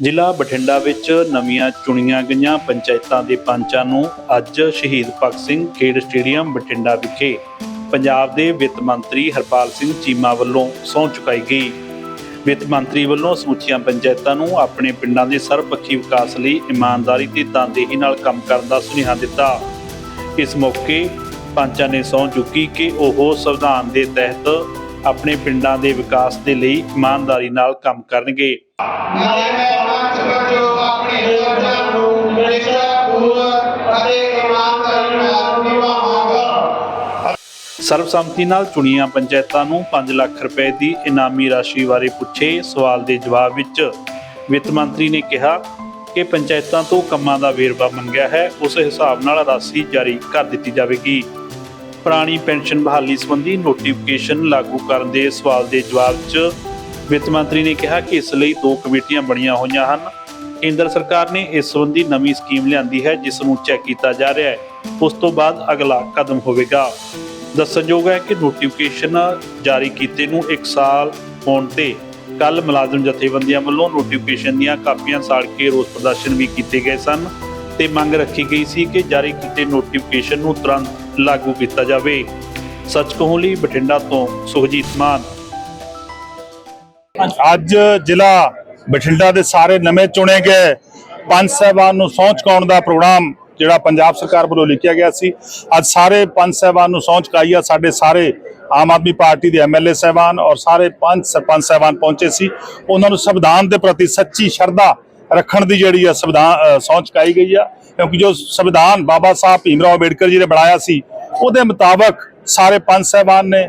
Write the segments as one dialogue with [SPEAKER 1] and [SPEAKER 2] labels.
[SPEAKER 1] ਜ਼ਿਲ੍ਹਾ ਬਠਿੰਡਾ ਵਿੱਚ ਨਵੀਆਂ ਚੁਣੀਆਂ ਗਈਆਂ ਪੰਚਾਇਤਾਂ ਦੇ ਪੰਚਾਂ ਨੂੰ ਅੱਜ ਸ਼ਹੀਦ ਭਗਤ ਸਿੰਘ ਖੇਡ ਸਟੇਡੀਅਮ ਬਠਿੰਡਾ ਵਿਖੇ ਪੰਜਾਬ ਦੇ ਵਿੱਤ ਮੰਤਰੀ ਹਰਪਾਲ ਸਿੰਘ ਚੀਮਾ ਵੱਲੋਂ ਸਹੁੰ ਚੁਕਾਈ ਗਈ। ਵਿੱਤ ਮੰਤਰੀ ਵੱਲੋਂ ਸਮੁੱਚੀਆਂ ਪੰਚਾਇਤਾਂ ਨੂੰ ਆਪਣੇ ਪਿੰਡਾਂ ਦੇ ਸਰਬਪੱਖੀ ਵਿਕਾਸ ਲਈ ਇਮਾਨਦਾਰੀ ਤੇ ਤਨਦੇਹੀ ਨਾਲ ਕੰਮ ਕਰਨ ਦਾ ਸੁਨੇਹਾ ਦਿੱਤਾ। ਇਸ ਮੌਕੇ ਪੰਚਾਂ ਨੇ ਸਹੁੰ ਚੁੱਕੀ ਕਿ ਉਹ ਸੰਵਿਧਾਨ ਦੇ ਤਹਿਤ ਆਪਣੇ ਪਿੰਡਾਂ ਦੇ ਵਿਕਾਸ ਦੇ ਲਈ ਇਮਾਨਦਾਰੀ ਨਾਲ ਕੰਮ ਕਰਨਗੇ।
[SPEAKER 2] ਨਾਲੇ ਮੈਂ ਮੰਚ ਵਜੋਂ ਆਪਣੀ ਫਰਜ਼ਾਂ ਨੂੰ ਨਿਸ਼ਠਾਪੂਰਵਕ ਅਤੇ ਇਮਾਨਦਾਰੀ ਨਾਲ ਨਿਭਾਵਾਂਗਾ।
[SPEAKER 1] ਸਰਬਸੰਮਤੀ ਨਾਲ ਚੁਣੀਆਂ ਪੰਚਾਇਤਾਂ ਨੂੰ 5 ਲੱਖ ਰੁਪਏ ਦੀ ਇਨਾਮੀ ਰਾਸ਼ੀ ਬਾਰੇ ਪੁੱਛੇ ਸਵਾਲ ਦੇ ਜਵਾਬ ਵਿੱਚ ਵਿੱਤ ਮੰਤਰੀ ਨੇ ਕਿਹਾ ਕਿ ਪੰਚਾਇਤਾਂ ਤੋਂ ਕੰਮਾਂ ਦਾ ਵੇਰਵਾ ਮੰਗਿਆ ਹੈ ਉਸ ਹਿਸਾਬ ਨਾਲ ਰਾਸ਼ੀ ਜਾਰੀ ਕਰ ਦਿੱਤੀ ਜਾਵੇਗੀ। ਪੁਰਾਣੀ ਪੈਨਸ਼ਨ ਬਹਾਲੀ ਸੰਬੰਧੀ ਨੋਟੀਫਿਕੇਸ਼ਨ ਲਾਗੂ ਕਰਨ ਦੇ ਸਵਾਲ ਦੇ ਜਵਾਬ 'ਚ ਵਿੱਤ ਮੰਤਰੀ ਨੇ ਕਿਹਾ ਕਿ ਇਸ ਲਈ ਦੋ ਕਮੇਟੀਆਂ ਬਣੀਆਂ ਹੋਈਆਂ ਹਨ। ਕੇਂਦਰ ਸਰਕਾਰ ਨੇ ਇਸ ਸੰਬੰਧੀ ਨਵੀਂ ਸਕੀਮ ਲਿਆਂਦੀ ਹੈ, ਜਿਸ ਨੂੰ ਚੈੱਕ ਕੀਤਾ ਜਾ ਰਿਹਾ ਹੈ। ਉਸ ਤੋਂ ਬਾਅਦ ਅਗਲਾ ਕਦਮ ਹੋਵੇਗਾ। ਦੱਸਣਯੋਗ ਹੈ ਕਿ ਨੋਟੀਫਿਕੇਸ਼ਨ ਜਾਰੀ ਕੀਤੇ ਨੂੰ 1 ਸਾਲ ਹੋਣ ਤੇ ਕੱਲ ਮੁਲਾਜ਼ਮ ਜਥੇਬੰਦੀਆਂ ਵੱਲੋਂ ਨੋਟੀਫਿਕੇਸ਼ਨ ਦੀਆਂ ਕਾਪੀਆਂ ਸਾੜ ਕੇ ਰੋਸ ਪ੍ਰਦਰਸ਼ਨ ਵੀ ਕੀਤੇ ਗਏ ਸਨ ਤੇ ਮੰਗ ਰੱਖੀ ਗਈ ਸੀ ਕਿ ਜਾਰੀ ਕੀਤੇ ਨੋਟੀਫਿਕੇਸ਼ਨ ਨੂੰ ਤੁਰੰਤ ਲਾਗੂ ਕੀਤਾ ਜਾਵੇ। ਸੱਚ ਕਹੂੰ ਲਈ ਬਠਿੰਡਾ ਤੋਂ ਸੁਖਜੀਤ ਮਾਨ।
[SPEAKER 3] ਅੱਜ ਜ਼ਿਲ੍ਹਾ ਬਠਿੰਡਾ ਦੇ ਸਾਰੇ ਨਵੇਂ ਚੁਣੇ ਗਏ ਪੰਜ ਸਾਹਿਬਾਨ ਨੂੰ ਸਹੁੰ ਚੁਕਾਉਣ ਦਾ ਪ੍ਰੋਗਰਾਮ ਜਿਹੜਾ ਪੰਜਾਬ ਸਰਕਾਰ ਵੱਲੋਂ ਲਿਖਿਆ ਗਿਆ ਸੀ। ਅੱਜ ਸਾਰੇ ਪੰਜ ਸਾਹਿਬਾਨ ਨੂੰ ਸਹੁੰ ਚੁਕਾਈ ਆ ਸਾਡੇ ਸਾਰੇ ਆਮ ਆਦਮੀ ਪਾਰਟੀ ਦੇ ਐਮਐਲਏ ਸਾਹਿਬਾਨ ਔਰ ਸਾਰੇ ਪੰਜ ਸਰਪੰਚ ਸਾਹਿਬਾਨ ਪਹੁੰਚੇ ਸੀ। ਉਹਨਾਂ ਨੂੰ ਸੰਵਿਧਾਨ ਦੇ ਪ੍ਰਤੀ ਸੱਚੀ ਸ਼ਰਧਾ ਰੱਖਣ ਦੀ ਜਿਹੜੀ ਆ ਸੰਵਿਧਾਨ ਅ, ਸਹੁੰ ਚੁਕਾਈ ਗਈ ਆ। ਕਿਉਂਕਿ ਜੋ ਸੰਵਿਧਾਨ ਬਾਬਾ ਸਾਹਿਬ ਭੀਮ ਰਾਓ ਅੰਬੇਡਕਰ ਜੀ ਨੇ ਬਣਾਇਆ ਸੀ ਉਹਦੇ ਮੁਤਾਬਕ ਸਾਰੇ ਪੰਜ ਸਾਹਿਬਾਨ ਨੇ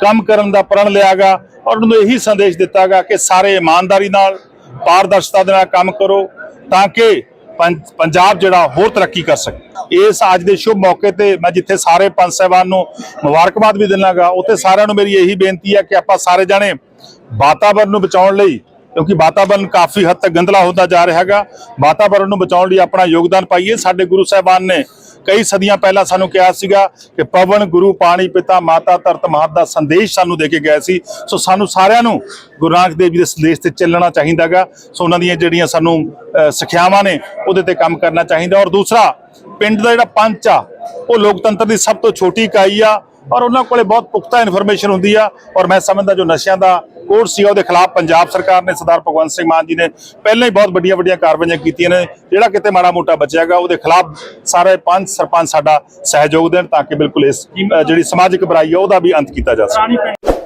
[SPEAKER 3] ਕੰਮ ਕਰਨ ਦਾ ਪ੍ਰਣ ਲਿਆਗਾ ਔਰ ਉਹਨਾਂ ਨੂੰ ਇਹੀ ਸੰਦੇਸ਼ ਦਿੱਤਾਗਾ ਕਿ ਸਾਰੇ ਇਮਾਨਦਾਰੀ ਨਾਲ ਪਾਰਦਰਸ਼ਤਾ ਦੇ ਨਾਲ ਕੰਮ ਕਰੋ ਤਾਂ ਕਿ ਪੰਜਾਬ ਜਿਹੜਾ ਹੋਰ ਤਰੱਕੀ ਕਰ ਸਕੇ। ਇਸ ਅੱਜ ਦੇ ਸ਼ੁਭ ਮੌਕੇ ਤੇ ਮੈਂ ਜਿੱਥੇ ਸਾਰੇ ਪੰਜ ਸਾਹਿਬਾਨ ਨੂੰ ਮੁਬਾਰਕਬਾਦ ਵੀ ਦਿੰਨਾਗਾ ਉੱਥੇ ਸਾਰਿਆਂ ਨੂੰ ਮੇਰੀ ਇਹੀ ਬੇਨਤੀ ਹੈ ਕਿ ਆਪਾਂ ਸਾਰੇ ਜਾਣੇ ਵਾਤਾਵਰਨ ਨੂੰ ਬਚਾਉਣ ਲਈ ਕਿਉਂਕਿ ਵਾਤਾਵਰਨ ਕਾਫੀ ਹੱਦ ਤੱਕ ਗੰਦਲਾ ਹੁੰਦਾ ਜਾ ਰਿਹਾ ਹੈਗਾ। ਵਾਤਾਵਰਨ ਨੂੰ ਬਚਾਉਣ ਲਈ ਆਪਣਾ ਯੋਗਦਾਨ ਪਾਈਏ। ਸਾਡੇ ਗੁਰੂ ਸਾਹਿਬਾਨ ਨੇ ਕਈ ਸਦੀਆਂ ਪਹਿਲਾਂ ਸਾਨੂੰ ਕਿਹਾ ਸੀਗਾ ਕਿ ਪਵਨ, ਗੁਰੂ, ਪਾਣੀ, ਪਿਤਾ, ਮਾਤਾ, ਧਰਤ ਮਾਤ ਦਾ ਸੰਦੇਸ਼ ਸਾਨੂੰ ਦੇ ਕੇ ਗਏ ਸੀ। ਸੋ ਸਾਨੂੰ ਸਾਰਿਆਂ ਨੂੰ ਗੁਰੂ ਨਾਨਕ ਦੇਵ ਜੀ ਦੇ ਸੰਦੇਸ਼ ਤੇ ਚੱਲਣਾ ਚਾਹੀਦਾਗਾ ਸੋ ਉਹਨਾਂ ਦੀਆਂ ਜਿਹੜੀਆਂ ਸਾਨੂੰ ਸਿੱਖਿਆਵਾਂ ਨੇ, ਉਹਦੇ ਤੇ ਕੰਮ ਕਰਨਾ ਚਾਹੀਦਾ। ਔਰ ਦੂਸਰਾ, ਪਿੰਡ ਦਾ ਜਿਹੜਾ ਪੰਚ ਆ, ਉਹ ਲੋਕਤੰਤਰ ਦੀ ਸਭ ਤੋਂ ਛੋਟੀ ਇਕਾਈ ਆ। ਔਰ ਉਹਨਾਂ ਕੋਲੇ ਬਹੁਤ ਪੁਖਤਾ ਇਨਫੋਰਮੇਸ਼ਨ ਹੁੰਦੀ ਆ। ਔਰ ਮੈਂ ਸਮਝਦਾ ਜੋ ਨਸ਼ਿਆਂ ਦਾ ਕੋਰਸ ਸੀ ਉਹਦੇ ਖਿਲਾਫ ਪੰਜਾਬ ਸਰਕਾਰ ਨੇ ਸਰਦਾਰ ਭਗਵੰਤ ਸਿੰਘ ਮਾਨ ਜੀ ਨੇ ਪਹਿਲਾਂ ਹੀ ਬਹੁਤ ਵੱਡੀਆਂ ਵੱਡੀਆਂ ਕਾਰਵਾਈਆਂ ਕੀਤੀਆਂ ਨੇ। ਜਿਹੜਾ ਕਿਤੇ ਮਾੜਾ ਮੋਟਾ ਬਚਿਆਗਾ ਉਹਦੇ ਖਿਲਾਫ ਸਾਰੇ ਪੰਜ ਸਰਪੰਚ ਸਾਡਾ ਸਹਿਯੋਗ ਦੇਣ ਤਾਂ ਕਿ ਬਿਲਕੁਲ ਇਸ ਜਿਹੜੀ ਸਮਾਜਿਕ ਬੁਰਾਈ ਆ, ਉਹਦਾ ਵੀ ਅੰਤ ਕੀਤਾ ਜਾ ਸਕੇ।